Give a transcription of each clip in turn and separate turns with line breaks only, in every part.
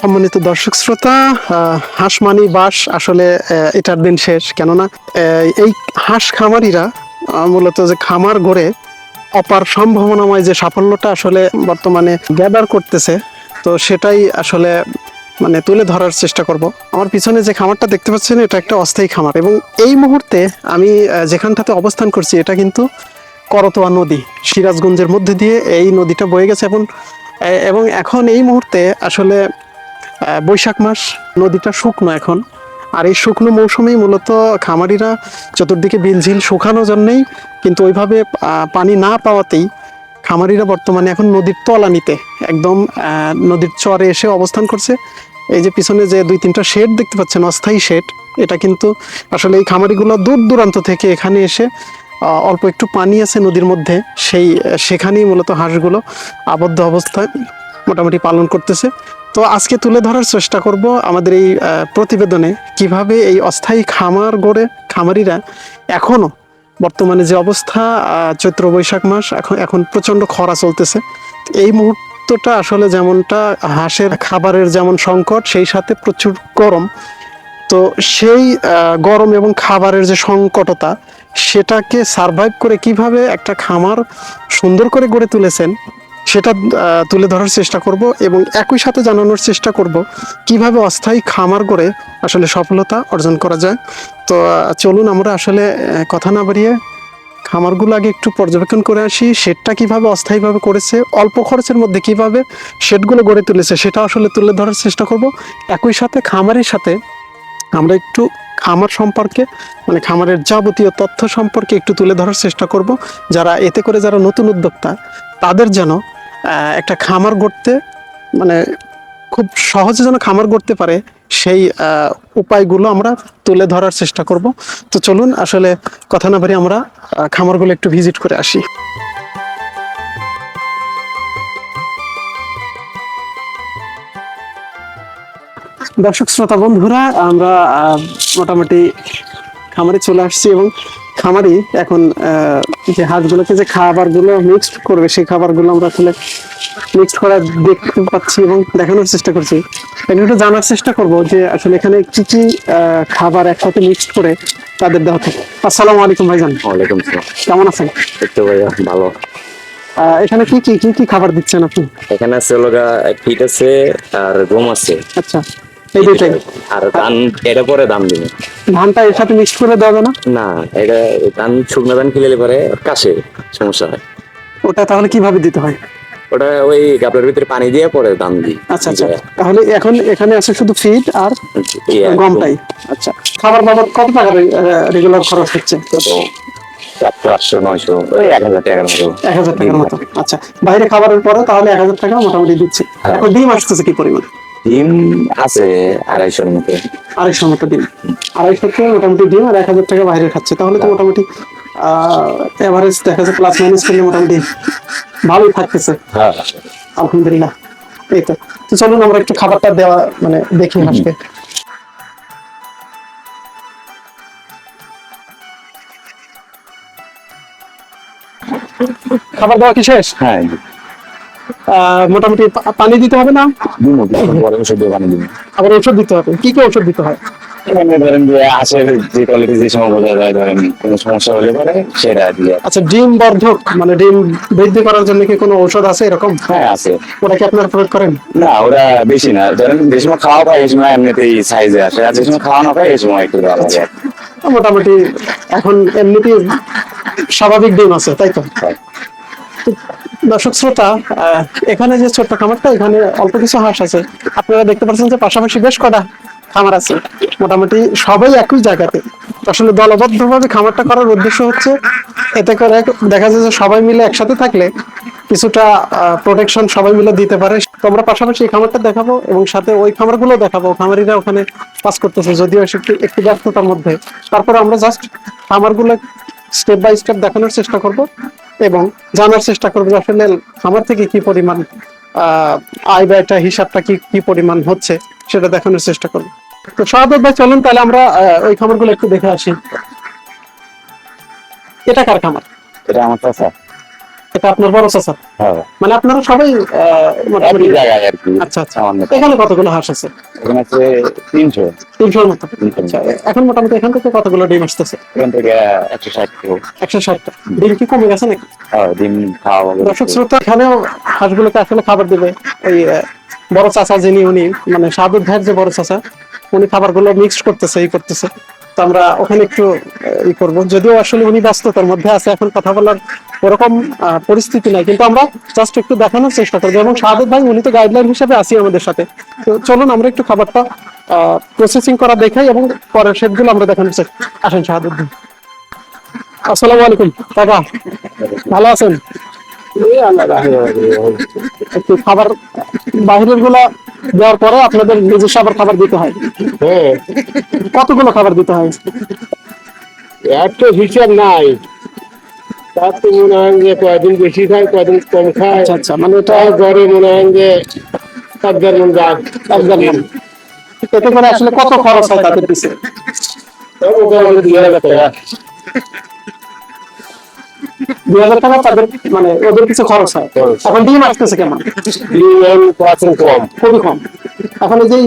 সম্মানিত দর্শক শ্রোতা হাঁস মানি বাস আসলে এটার দিন শেষ। কেননা এই হাঁস খামারিরা মূলত যে খামার গড়ে অপার সম্ভাবনাময় যে সাফল্যটা আসলে বর্তমানে গ্যাদার করতেছে, তো সেটাই আসলে মানে তুলে ধরার চেষ্টা করব। আমার পিছনে যে খামারটা দেখতে পাচ্ছেন, এটা একটা অস্থায়ী খামার। এবং এই মুহূর্তে আমি যেখানটাতে অবস্থান করছি, এটা কিন্তু করতোয়া নদী, সিরাজগঞ্জের মধ্যে দিয়ে এই নদীটা বয়ে গেছে। এবং এবং এখন এই মুহূর্তে আসলে বৈশাখ মাস, নদীটা শুকনো এখন। আর এই শুকনো মৌসুমেই মূলত খামারিরা চতুর্দিকে বিলঝিল শুকানোর জন্যেই কিন্তু ওইভাবে পানি না পাওয়াতেই খামারিরা বর্তমানে এখন নদীর তলানিতে একদম নদীর চরে এসে অবস্থান করছে। এই যে পিছনে যে দুই তিনটা শেড দেখতে পাচ্ছেন, অস্থায়ী শেড, এটা কিন্তু আসলে এই খামারিগুলো দূর দূরান্ত থেকে এখানে এসে অল্প একটু পানি আছে নদীর মধ্যে, সেই, সেখানেই মূলত হাঁসগুলো আবদ্ধ অবস্থায় মোটামুটি পালন করতেছে। তো আজকে তুলে ধরার চেষ্টা করব আমাদের এই প্রতিবেদনে কীভাবে এই অস্থায়ী খামার গড়ে, খামারিরা এখনও বর্তমানে যে অবস্থা চৈত্র বৈশাখ মাস এখন এখন প্রচণ্ড খরা চলতেছে। এই মুহূর্তটা আসলে যেমনটা হাঁসের খাবারের যেমন সংকট, সেই সাথে প্রচুর গরম। তো সেই গরম এবং খাবারের যে সংকটতা, সেটাকে সারভাইভ করে কীভাবে একটা খামার সুন্দর করে গড়ে তুলেছেন সেটা তুলে ধরার চেষ্টা করব এবং একই সাথে জানানোর চেষ্টা করব কীভাবে অস্থায়ী খামার গড়ে আসলে সফলতা অর্জন করা যায়। তো চলুন আমরা আসলে কথা না বাড়িয়ে খামারগুলো আগে একটু পর্যবেক্ষণ করে আসি শেডটা কীভাবে অস্থায়ীভাবে করেছে, অল্প খরচের মধ্যে কীভাবে শেডগুলো গড়ে তুলেছে সেটা আসলে তুলে ধরার চেষ্টা করব। একই সাথে খামারের সাথে আমরা একটু খামার সম্পর্কে মানে খামারের যাবতীয় তথ্য সম্পর্কে একটু তুলে ধরার চেষ্টা করব। যারা, এতে করে যারা নতুন উদ্যোক্তা, তাদের যেন একটা খামার গড়তে মানে খুব সহজে যেন খামার গড়তে পারে, সেই উপায়গুলো আমরা তুলে ধরার চেষ্টা করব। তো চলুন, আসলে কথা না বাড়ি আমরা খামারগুলো একটু ভিজিট করে আসি। দর্শক, শ্রোতা, বন্ধুরা, আমরা মোটামুটি খামারে চলে আসছি এবং খামারি এখন যে হাঁসগুলোকে যে খাবারগুলো মিক্সড করবে সেই খাবারগুলো আমরা আসলে মিক্সড করা দেখতে পাচ্ছি এবং দেখানোর চেষ্টা করছি। আমি একটু জানার চেষ্টা করব যে আসলে এখানে কি কি খাবার একসাথে মিক্সড করে তাদের দেওয়া থাকে। আসসালামু আলাইকুম ভাইজান।
ওয়ালাইকুম সালাম
কেমন আছেন?
দেখতে ভাইয়া ভালো।
এখানে কি কি কি কি খাবার দিচ্ছেন আপনি?
এখানে আছে লগা ফিট আছে আর গম আছে।
আচ্ছা। এই দুইটাই।
আর ধান এটা পরে দাম দিবে।
ধানটা এর সাথে মিক্সড করে দেওয়া না?
না এটা ধান শুকনো ধান খেলে পরে কাশে সমস্যা হয়।
ওটা তাহলে কীভাবে দিতে হয়?
ওটা ওই গাবলার ভিতরে পানি দিয়ে পরে দাম দিই।
আচ্ছা আচ্ছা। তাহলে এখন এখানে আছে শুধু ফিড আর গমটাই। খাবার বাবদ কত টাকা রেগুলার খরচ হচ্ছে?
সাতশো আটশো নয়শো ওই এক হাজার টাকার
এক হাজার টাকার মতো। আচ্ছা। বাইরে খাবারের পরে তাহলে এক হাজার টাকা মোটামুটি দিচ্ছে।
হ্যাঁ।
এখন ডিম আসতেছে কি পরিমাণ?
ডিম আছে আড়াইশোর মতো।
আড়াইশো মতো ডিম। আড়াইশো মোটামুটি ডিম আর এক হাজার টাকা বাইরে খাচ্ছে। তাহলে তো মোটামুটি এভারেজ দেখা যাচ্ছে প্লাস মাইনাস করলে মোটামুটি ভালোই থাকতেছে।
হ্যাঁ।
আলহামদুলিল্লাহ। এই তো। তো চলুন আমরা একটু খাবারটা দেওয়া মানে দেখি খাবার দাওয়া কি শেষ?
হ্যাঁ
মোটামুটি পানি দিতে হবে না?
ওষুধ
আবার দিতে হবে। কি কি দিতে হয়?
ধরেন যে আশের যে কোয়ালিটি যে সময় বোঝা যায় ধরেন কোনো সমস্যা হলে পরে সেটা দিয়ে
আচ্ছা ডিম বর্ধক মানে ডিম বৃদ্ধি করার জন্য কি কোনো ঔষধ আছে এরকম?
হ্যাঁ আছে
ওটা কি আপনারা প্রয়োগ করেন?
না ওরা বেশি না ধরেন যে সময় খাওয়া পায় এই সময় এমনিতেই সাইজে আসে আর যে সময় খাওয়া না পায় এই সময় একটু দেওয়া লাগে
মোটামুটি এখন এমনিতেই স্বাভাবিক ডিম আছে তাই তো দর্শক শ্রোতা এখানে যে ছোট্ট খামারটা, এখানে অল্প কিছু হাঁস আছে। আপনারা দেখতে পাচ্ছেন যে পাশাপাশি বেশ কটা খামার আছে। মোটামুটি সবাই একই জায়গাতে। আসলে দলবদ্ধ ভাবে খামারটা করার উদ্দেশ্য হচ্ছে, এতে করে দেখা যায় যে সবাই মিলে একসাথে থাকলে কিছুটা প্রোটেকশন সবাই মিলে দিতে পারে। তো আমরা পাশাপাশি এই খামারটা দেখাবো এবং সাথে ওই খামারগুলো দেখাবো। খামারিরা ওখানে কাজ করতেছে, যদিও একটু একটু ব্যস্ততার মধ্যে। তারপরে আমরা জাস্ট খামারগুলো স্টেপ বাই স্টেপ দেখানোর চেষ্টা করব এবং জানার চেষ্টা করব আসলে খামার থেকে কি পরিমাণ আয় ব্যয়টা, হিসাবটা কি কি পরিমাণ হচ্ছে সেটা দেখানোর চেষ্টা করব। তো শাহাদত ভাই, চলুন তাহলে আমরা ওই খামারগুলো একটু দেখে আসি। এটা কার খামার?
এটা আমার চাষা
এটা আপনার বড় চাচা?
হ্যাঁ।
মানে আপনারা সবাই আচ্ছা আচ্ছা। এখানে কতগুলো হাঁস আছে?
এখানে আছে তিনশো।
তিনশোর মতো। আচ্ছা এখন মোটামুটি এখান থেকে কতগুলো ডিম আসতেছে?
এখান থেকে একশো
একশো ষাটটা ডিম কি কমে গেছে নাকি?
হ্যাঁ, ডিম খাওয়া
দর্শক শ্রোতা এখানেও হাঁসগুলোকে আসলে খাবার দেবে। ওই বড় চাচা যিনি উনি মানে সাধুর ভাইয়ের যে বড় চাচা উনি খাবারগুলো মিক্সড করতেছে এই করতেছে। তো আমরা ওখানে একটু ই করব। যদিও আসলে উনি ব্যস্ততার মধ্যে আছে, এখন কথা বলার ওরকম পরিস্থিতি নাই। কিন্তু আমরা জাস্ট একটু দেখানোর চেষ্টা করব। এবং সাধুর ভাই, উনি তো গাইডলাইন হিসেবে আসি আমাদের সাথে। তো চলুন, আমরা একটু খাবারটা প্রসেসিং করা দেখাই এবং পরের সেটগুলো আমরা দেখানোর চেষ্টা আসেন সাহাদুর ভাই। আসসালামু আলাইকুম, বাবা। ভালো আছেন? একটু খাবার বাইরেরগুলা দেওয়ার পরে আপনাদের নিজস্ব আবার খাবার দিতে হয়।
হ্যাঁ।
কতগুলো খাবার দিতে হয়?
এত হিসাব নাই। তার তো মনে হয় যে কয়দিন বেশি খায় কয়দিন কম খায়।
আচ্ছা আচ্ছা মানে এটা
তার ঘরে মনে হয় যে একদার মন যাক
একদম এতে করে আসলে কত খরচ হয় তাদের
দুই হাজার টাকা
তাদের মানে ওদের কিছু খরচ হয়। এখন ডিম আসতেছে কেমন?
ডিম কম।
খুবই কম। এখন এই যে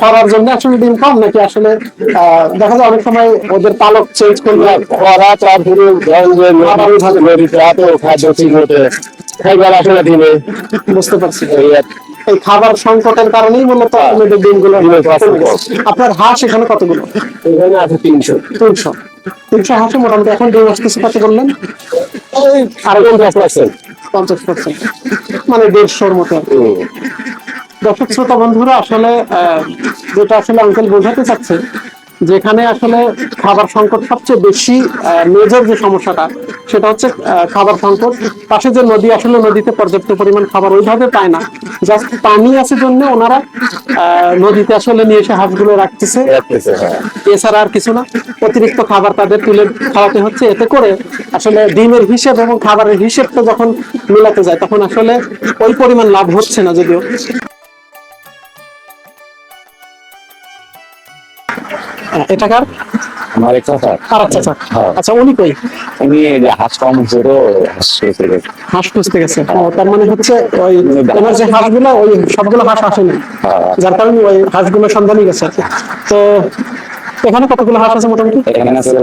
খরার জন্য আসলে ডিম কম নাকি আসলে দেখা যায় অনেক সময় ওদের পালক চেঞ্জ করলে
খরা তারপরে খাদ্য ঠিক মতো খাইবার
বুঝতে পারছি।
এই
খাবার সংকটের কারণেই মূলত ডিমগুলো
খরচ
কমে গেছে। আপনার হাঁস এখানে কতগুলো?
এখানে আছে তিনশো।
তিনশো। তিনশো হাঁসে মোটামুটি এখন ডিম আসতেছে কত বললেন
ওই আর পঞ্চাশ পার্সেন্ট।
পঞ্চাশ পার্সেন্ট। মানে দেড়শোর মতো। দর্শক শ্রোতা বন্ধুরা আসলে আহ, যেটা আসলে আঙ্কেল বোঝাতে চাচ্ছে যেখানে আসলে খাবার সংকট সবচেয়ে বেশি মেজর যে সমস্যাটা সেটা হচ্ছে খাবার সংকট। পাশে যে নদী আসলে নদীতে পর্যাপ্ত পরিমাণ খাবার ওইভাবে পায় না। জাস্ট পানি আছে জন্য ওনারা আহ, নদীতে আসলে নিয়ে এসে হাঁসগুলো রাখতেছে।
রাখতেছে, হ্যাঁ।
এছাড়া আর কিছু না। অতিরিক্ত খাবার তাদের তুলে খাওয়াতে হচ্ছে। এতে করে আসলে ডিমের হিসেব এবং খাবারের হিসেবটা যখন মেলাতে যায় তখন আসলে ওই পরিমাণ লাভ হচ্ছে না যদিও। এটা কার?
আমার এক কথা
আর
হ্যাঁ।
আচ্ছা উনি কই?
উনি হাঁস কম হাঁস।
খুঁজতে গেছে। তার মানে হচ্ছে ওই ওনার যে হাঁসগুলো ওই সবগুলো হাঁস আসেনি।
হ্যাঁ।
যার কারণে ওই হাঁসগুলো সন্ধানই গেছে তো এখানে কতগুলো হাঁস আছে মোটামুটি?
এখানে আছে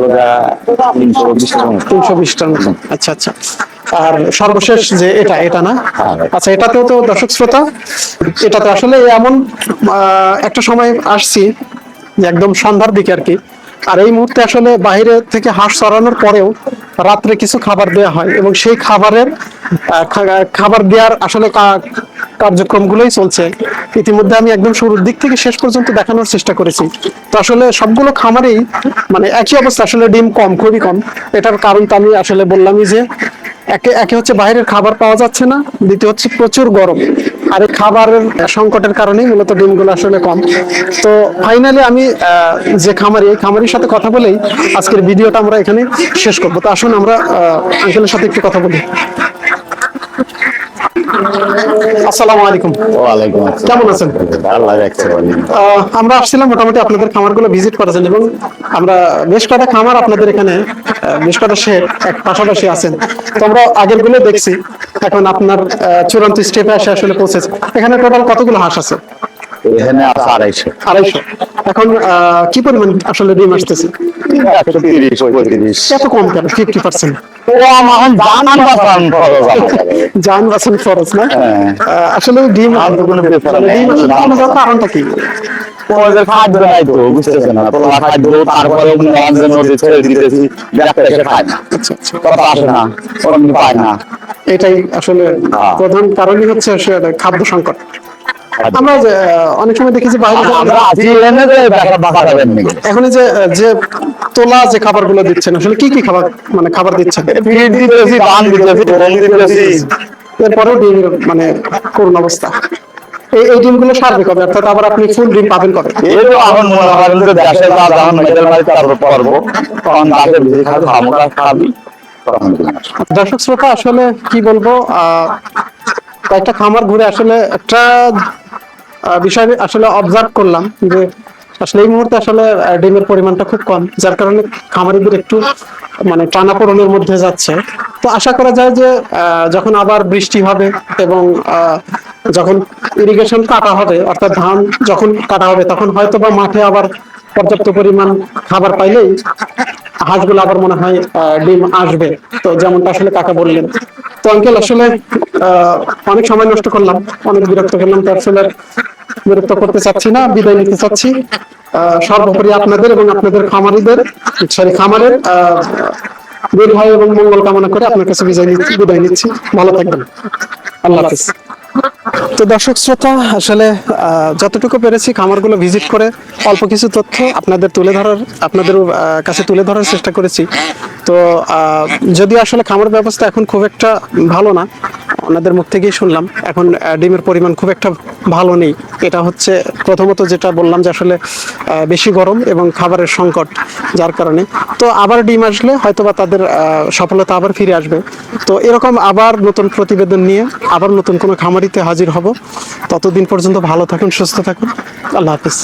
তিনশো মতো।
আচ্ছা আচ্ছা। আর সর্বশেষ যে এটা এটা না?
হ্যাঁ।
আচ্ছা এটাতেও তো দর্শক শ্রোতা এটাতে আসলে এমন একটা সময় আসছি একদম সন্ধ্যার দিকে আর কি। আর এই মুহূর্তে আসলে বাইরে থেকে হাঁস চড়ানোর পরেও রাত্রে কিছু খাবার দেওয়া হয় এবং সেই খাবারের খাবার দেওয়ার আসলে কার্যক্রমগুলোই চলছে। ইতিমধ্যে আমি একদম শুরুর দিক থেকে শেষ পর্যন্ত দেখানোর চেষ্টা করেছি। তো আসলে সবগুলো খামারেই মানে একই অবস্থা, আসলে ডিম কম, খুবই কম। এটার কারণ তো আমি আসলে বললামই যে একে একে হচ্ছে বাইরের খাবার পাওয়া যাচ্ছে না, দ্বিতীয় হচ্ছে প্রচুর গরম। আর এই খাবারের সংকটের কারণে মূলত ডিমগুলো আসলে কম। তো ফাইনালি আমি যে খামারি, এই খামারির সাথে কথা বলেই আজকের ভিডিওটা আমরা এখানে শেষ করব। তো আসুন আমরা আঙ্কেলের সাথে একটু কথা বলি। আসসালামু আলাইকুম।
ওয়ালাইকুম আসসালাম।
কেমন আছেন?
আল্লাহ রাখছে
আমরা আসছিলাম মোটামুটি আপনাদের খামারগুলো ভিজিট করেছেন এবং আমরা বেশ কটা খামার আপনাদের এখানে বেশ কটা শেড এক পাশাপাশি আছেন। তো আমরা আগেরগুলো দেখছি এখন আপনার চূড়ান্ত স্টেপে আসে আসলে পৌঁছেছে। এখানে টোটাল কতগুলো হাঁস আছে?
এখানে আছে আড়াইশো।
আড়াইশো। এখন কি পরিমাণ আসলে ডিম আসতেছে? এত কম কেন? ফিফটি পার্সেন্ট
খরচ
না?
হ্যাঁ।
আসলে ডিম কারণটা কি?
তোমাদের খাদ্য নাই তো বুঝতেছে না? তোমার খাদ্য তারপরে মহাজন নদী ছেড়ে দিতেছি দেখতে খায় না। কথা আসে না ওরম পায় না।
এটাই আসলে
হ্যাঁ।
প্রধান কারণই হচ্ছে খাদ্য সংকট। আমরা অনেক সময় দেখি যে বাইরে যখন-
আমরা আছি এনে যে দেখা বাঁকা যাবেন নাকি?
এখন যে যে তোলা যে খাবারগুলো দিচ্ছেন আসলে কি কি খাবার মানে খাবার দিচ্ছেন? এরপরেও ডিমের মানে করুণ অবস্থা। এই এই ডিমগুলো সারবে কবে? অর্থাৎ আবার আপনি ফুল ডিম পাবেন কবে?
এখন মনে করেন যে দেশে যা যখন মেডেল মারি তারপর পারব। তখন বেশি খাবে আমরা খাবি।
দর্শক শ্রোতা আসলে কি বলব আহ, কয়েকটা খামার ঘুরে আসলে একটা বিষয় আসলে অবজার্ভ করলাম যে আসলে এই মুহূর্তে আসলে ডিমের পরিমাণটা খুব কম, যার কারণে খামারিদের একটু মানে টানাপোড়নের মধ্যে যাচ্ছে। তো আশা করা যায় যে যখন আবার বৃষ্টি হবে এবং যখন ইরিগেশন কাটা হবে, অর্থাৎ ধান যখন কাটা হবে, তখন হয়তো বা মাঠে আবার পর্যাপ্ত পরিমাণ খাবার পাইলেই হাঁসগুলো আবার মনে হয় ডিম আসবে। তো যেমনটা আসলে কাকা বললেন। তো আঙ্কেল আসলে অনেক সময় নষ্ট করলাম অনেক বিরক্ত করলাম তো আসলে বিরক্ত করতে চাচ্ছি না বিদায় নিতে চাচ্ছি। সর্বোপরি আপনাদের এবং আপনাদের খামারিদের সরি খামারের আহ, দীর্ঘ এবং মঙ্গল কামনা করে আপনার কাছে বিদায় নিচ্ছি বিদায় নিচ্ছি। ভালো থাকবেন। আল্লাহ হাফিজ। তো দর্শক শ্রোতা, আসলে যতটুকু পেরেছি খামারগুলো ভিজিট করে অল্প কিছু তথ্য আপনাদের তুলে ধরার, আপনাদের কাছে তুলে ধরার চেষ্টা করেছি। তো যদি আসলে খামার ব্যবস্থা এখন খুব একটা ভালো না, ওনাদের মুখ থেকেই শুনলাম। এখন ডিমের পরিমাণ খুব একটা ভালো নেই। এটা হচ্ছে প্রথমত যেটা বললাম যে আসলে বেশি গরম এবং খাবারের সংকট, যার কারণে। তো আবার ডিম আসলে হয়তোবা তাদের সফলতা আবার ফিরে আসবে। তো এরকম আবার নতুন প্রতিবেদন নিয়ে আবার নতুন কোনো খামারিতে হাজির হব। ততদিন পর্যন্ত ভালো থাকুন, সুস্থ থাকুন। আল্লাহ হাফিজ।